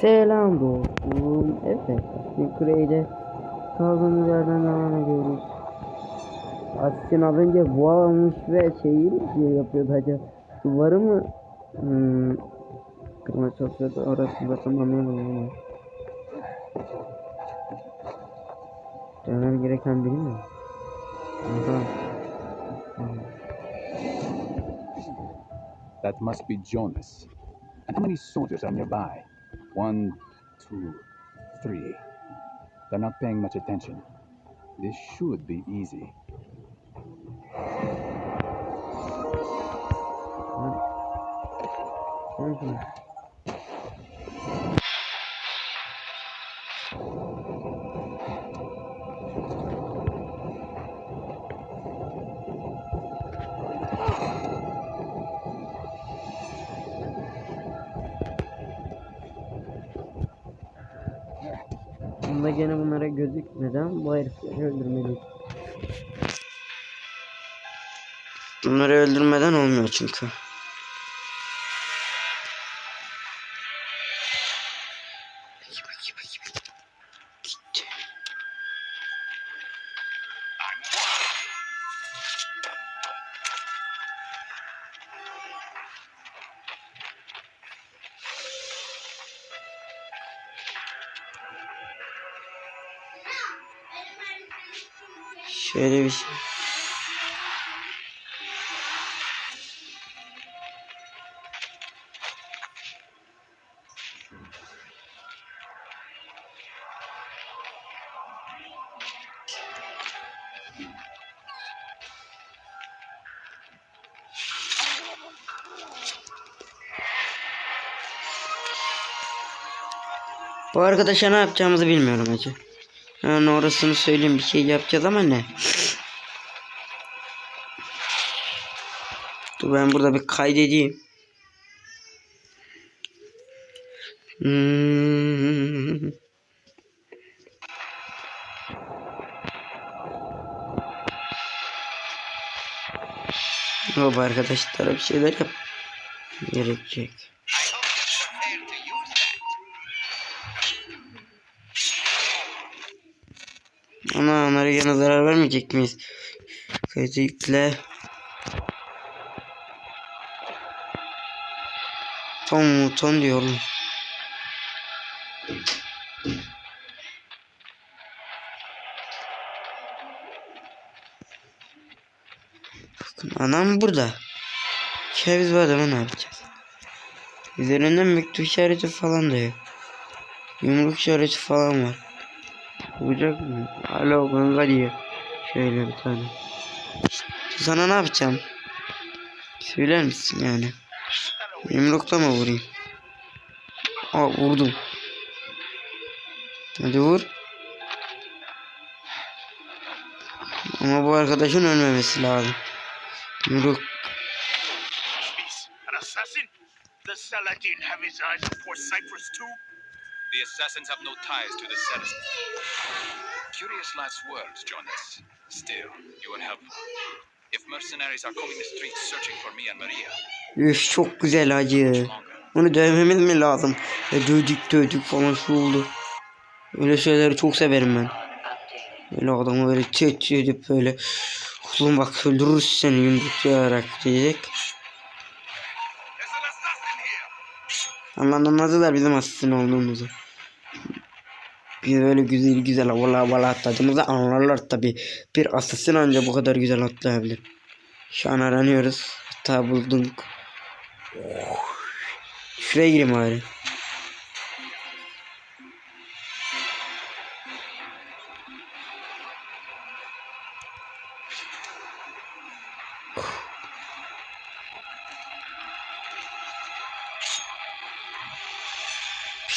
Selam dostum. Evet. Ukrayne'de kaldığımız yerden devam ediyoruz. Asistin az önce boğa almış ve şeyi diye yapıyordu acaba. Duvarı mı hmm, kırmaya çalışıyordu. Orası zaten anlayamadım ama. Dönmem gereken biri mi? Aha. Hmm. That must be Jonas. And how many soldiers are nearby? One, two, three. They're not paying much attention. This should be easy. Hı hı. Bunda gene bunlara gözükmeden bu herifleri öldürmeliyiz. Bunları öldürmeden olmuyor çünkü. Şöyle bir şey. Bu arkadaşa ne yapacağımızı bilmiyorum acı. Yani orasını söyleyeyim bir şey yapacağız ama ne? Dur ben burada bir kaydedeyim. Hmm. Hop arkadaşlara bir şeyler yap. Gerekecek. Ana onlara gene zarar vermeyecek miyiz? Kaydı yükle. Ton ton diyorum. Bakın anam burada. Biz bu adamı ne yapacağız? Üzerinde mektup işareti falan da yok. Yumruk işareti falan var. Olacak mı? Alo kanka diyor. Şöyle bir tane. Sana ne yapacağım? Söyler misin yani? Yumrukla mı vurayım? Aa vurdum. Hadi vur. Ama bu arkadaşın ölmemesi lazım. Yumruk. Does Saladin have his eyes on poor Cyprus too? The assassins have no ties to the Saracens. Curious last words, Jonas. Still, you will help. If mercenaries are combing the streets searching for me and Maria, Üf çok güzel acı. Onu dövmemiz mi lazım? E, dövdük dövdük falan şu oldu. Öyle şeyleri çok severim ben. Böyle adamı böyle tehdit edip böyle Oğlum bak öldürürüz seni yumruklayarak diyecek. Hemen anladılar bizim asistin olduğumuzu. Biz böyle güzel güzel havalı havalı atladığımızı anlarlar tabi. Bir asasin anca bu kadar güzel atlayabilir. Şu an aranıyoruz. Hatta bulduk. Şuraya gireyim bari.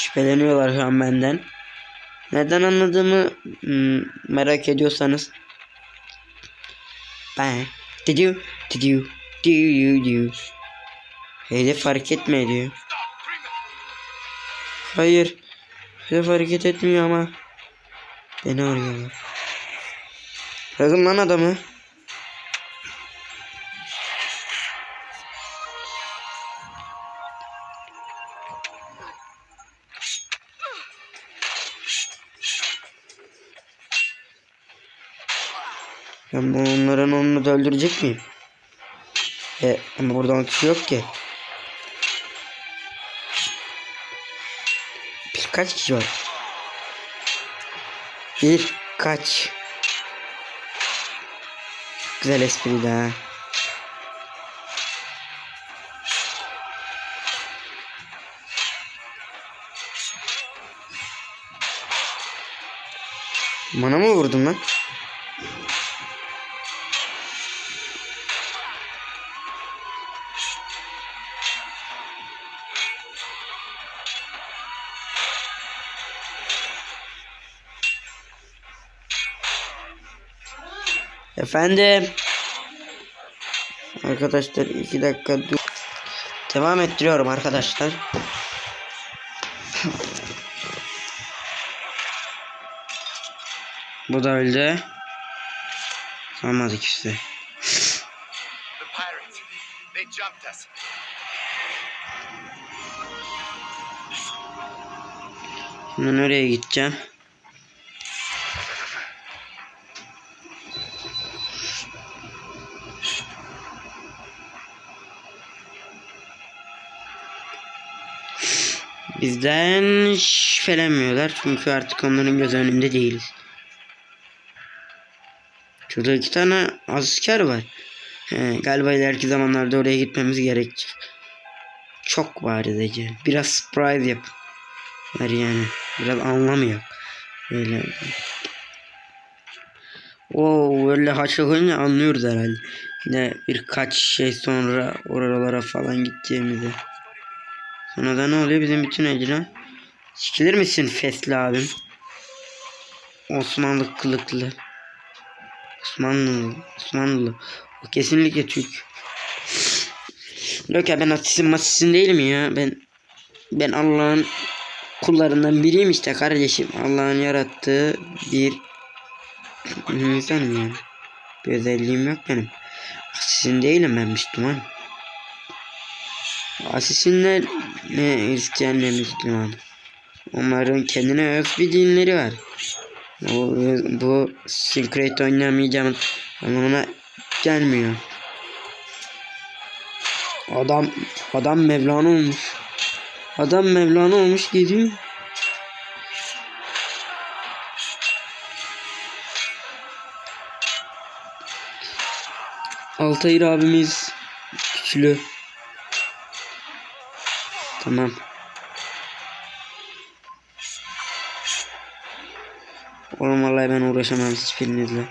Şüpheleniyorlar şu an benden. Neden anladığımı hmm, merak ediyorsanız. Ben. Did you? Did you? Do you do? Hedef hareket mi ediyor? Hayır. Hedef hareket etmiyor ama. Beni arıyorlar. Bırakın lan adamı. Ben bu onların onu da öldürecek miyim? E, ama burada on kişi yok ki. Bir kaç kişi var? Bir kaç. Güzel espri ha. Bana mı vurdun lan? Efendim. Arkadaşlar iki dakika dur. Devam ettiriyorum arkadaşlar. Bu da öldü. Kalmadı kimse. The pirates. They jumped us. Şimdi nereye gideceğim? Bizden şüphelenmiyorlar çünkü artık onların göz önünde değiliz. Şurada iki tane asker var. He, galiba ileriki zamanlarda oraya gitmemiz gerekecek. Çok bariz Ece. Biraz surprise yap. Yani. Biraz anlamıyor. Öyle. Oo öyle haşlayınca anlıyoruz herhalde. Yine birkaç şey sonra oralara falan gideceğimizi. Sonra da ne oluyor bizim bütün ecra? Sikilir misin fesli abim? Osmanlı kılıklı. Osmanlı. Osmanlı. O kesinlikle Türk. Yok ya ben asistim masistim değilim ya. Ben ben Allah'ın kullarından biriyim işte kardeşim. Allah'ın yarattığı bir insanım yani. Bir özelliğim yok benim. Asisin değilim ben Müslüman. Asisinler ne Hristiyan ne Müslüman. Onların kendine öz bir dinleri var. Bu, bu Secret oynamayacağım anlamına gelmiyor. Adam adam Mevlana olmuş. Adam Mevlana olmuş gidiyor. Altayır abimiz güçlü. Tamam. Oğlum vallahi ben uğraşamam hiçbirinizle.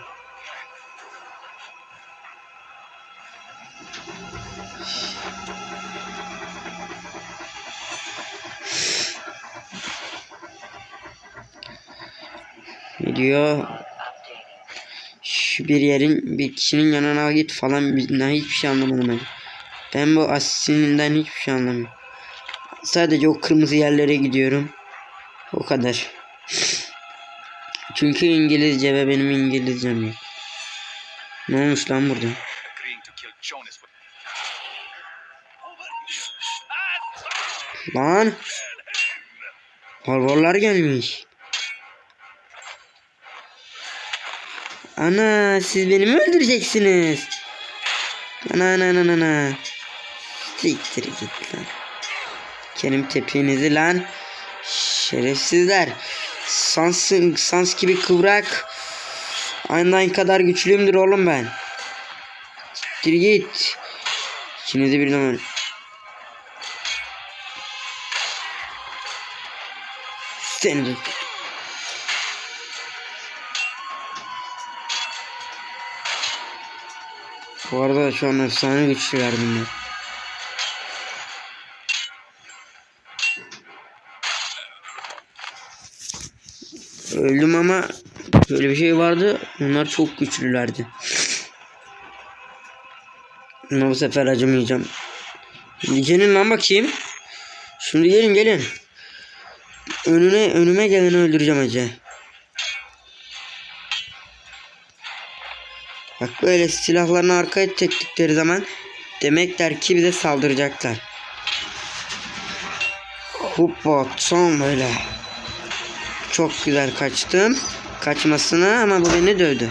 Ne diyor? Şu bir yerin bir kişinin yanına git falan ben hiçbir şey anlamadım ben. Ben bu asisinden hiçbir şey anlamıyorum. Sadece o kırmızı yerlere gidiyorum. O kadar. Çünkü İngilizce ve benim İngilizcem yok. Ne olmuş lan burada? Lan. Barbarlar gelmiş. Ana siz beni mi öldüreceksiniz? Ana ana ana ana. Siktir git lan. Kerim tepenizi lan. Şerefsizler. Sans, sans gibi kıvrak. Einstein kadar güçlüyümdür oğlum ben. Siktir git. İkinizi birden öl. Seni de. Bu arada şu an efsane güçlüler bunlar. Öldüm ama böyle bir şey vardı. Onlar çok güçlülerdi. Ama bu sefer acımayacağım. Şimdi gelin lan bakayım. Şimdi gelin gelin. Önüne önüme geleni öldüreceğim acı. Bak böyle silahlarını arkaya çektikleri zaman demekler ki bize saldıracaklar. Hoppa son böyle. Çok güzel kaçtım. Kaçmasına ama bu beni dövdü.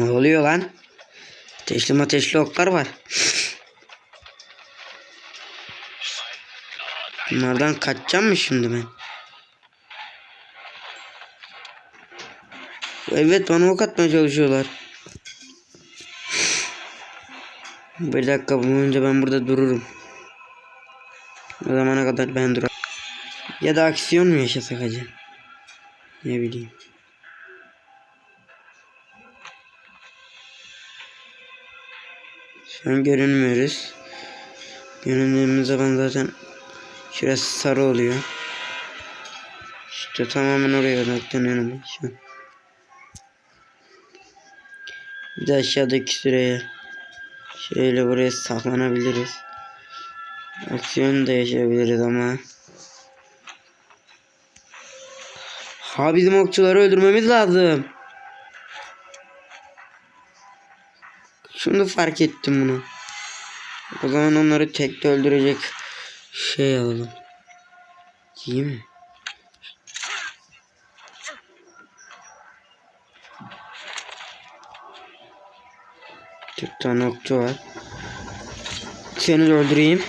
Ne oluyor lan? Ateşli ateşli oklar var. Bunlardan kaçacağım mı şimdi ben? Evet bana ok atmaya çalışıyorlar. Bir dakika bulunca ben burada dururum. O zamana kadar ben duram. Ya da aksiyon mu yaşasak acaba? Ne bileyim. Şu an görünmüyoruz. Göründüğümüz zaman zaten şurası sarı oluyor. İşte tamamen oraya odaklanıyorum şu an. Bir de aşağıdaki süreye şöyle buraya saklanabiliriz. Aksiyon da yaşayabiliriz ama. Ha bizim okçuları öldürmemiz lazım. Şimdi fark ettim bunu. O zaman onları tek de öldürecek şey alalım. İyi mi? Dört tane okçu var. Seni de öldüreyim.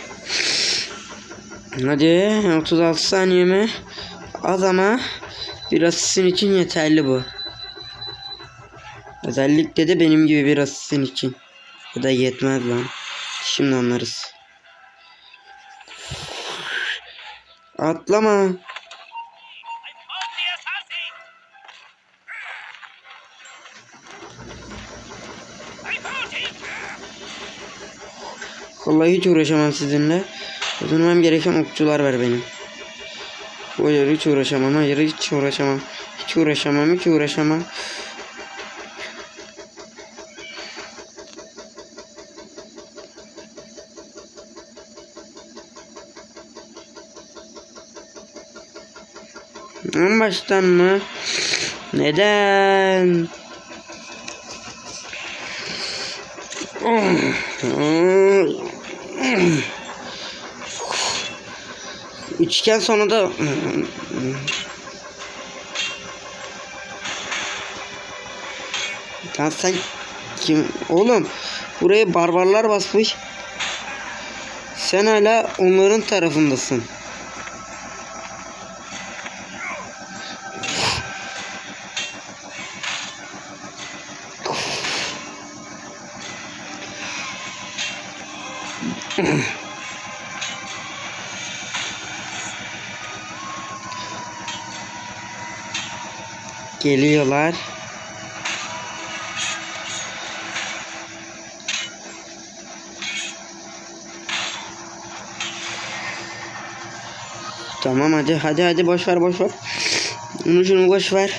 Hadi 36 saniye mi? Az ama biraz sizin için yeterli bu. Özellikle de benim gibi bir asistin için. Bu da yetmez lan. Şimdi anlarız. Atlama. Vallahi hiç uğraşamam sizinle. Öldürmem gereken okçular var benim. Hayır hiç uğraşamam. Hayır hiç uğraşamam. Hiç uğraşamam. Hiç uğraşamam. En baştan mı? Neden? Üçgen sonra da Lan sen kim? Oğlum buraya barbarlar basmış. Sen hala onların tarafındasın. Geliyorlar. Tamam hadi hadi hadi boş ver boş ver. Bunu şunu boş ver.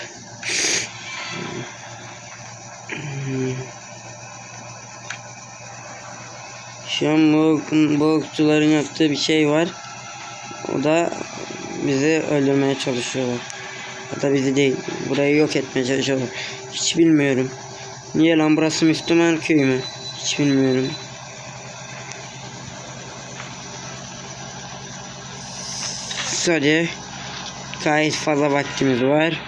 Şu an bu, bu yaptığı bir şey var. O da bizi öldürmeye çalışıyorlar. Da bizi değil. Burayı yok etmeye çalışıyorlar. Hiç bilmiyorum. Niye lan burası Müslüman köy mü? Hiç bilmiyorum. Hadi. Gayet fazla vaktimiz var.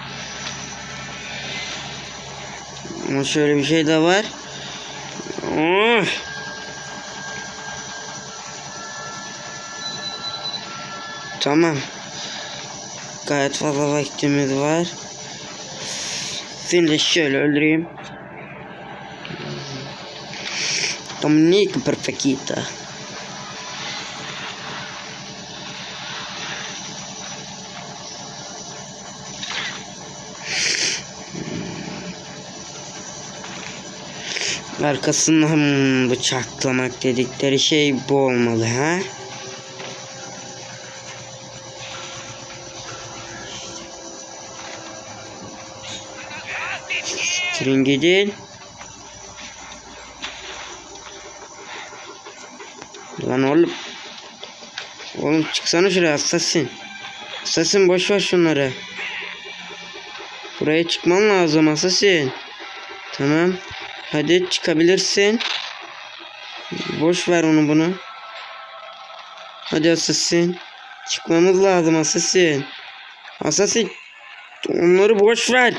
Ama şöyle bir şey de var. Oh. Tamam. Gayet fazla vaktimiz var. Seni de şöyle öldüreyim. Dominica Perfecita. Arkasından bıçaklamak dedikleri şey bu olmalı ha? Gidin. Lan oğlum. Oğlum çıksana şuraya assassin. Assassin boş ver şunları. Buraya çıkman lazım assassin. Tamam. Hadi çıkabilirsin. Boş ver onu bunu. Hadi assassin. Çıkmamız lazım assassin. Assassin. Onları boş ver.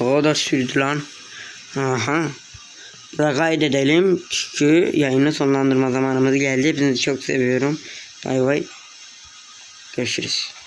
O da sürdü lan. Aha. Burada kaydedelim. Çünkü yayını sonlandırma zamanımız geldi. Hepinizi çok seviyorum. Bay bay. Görüşürüz.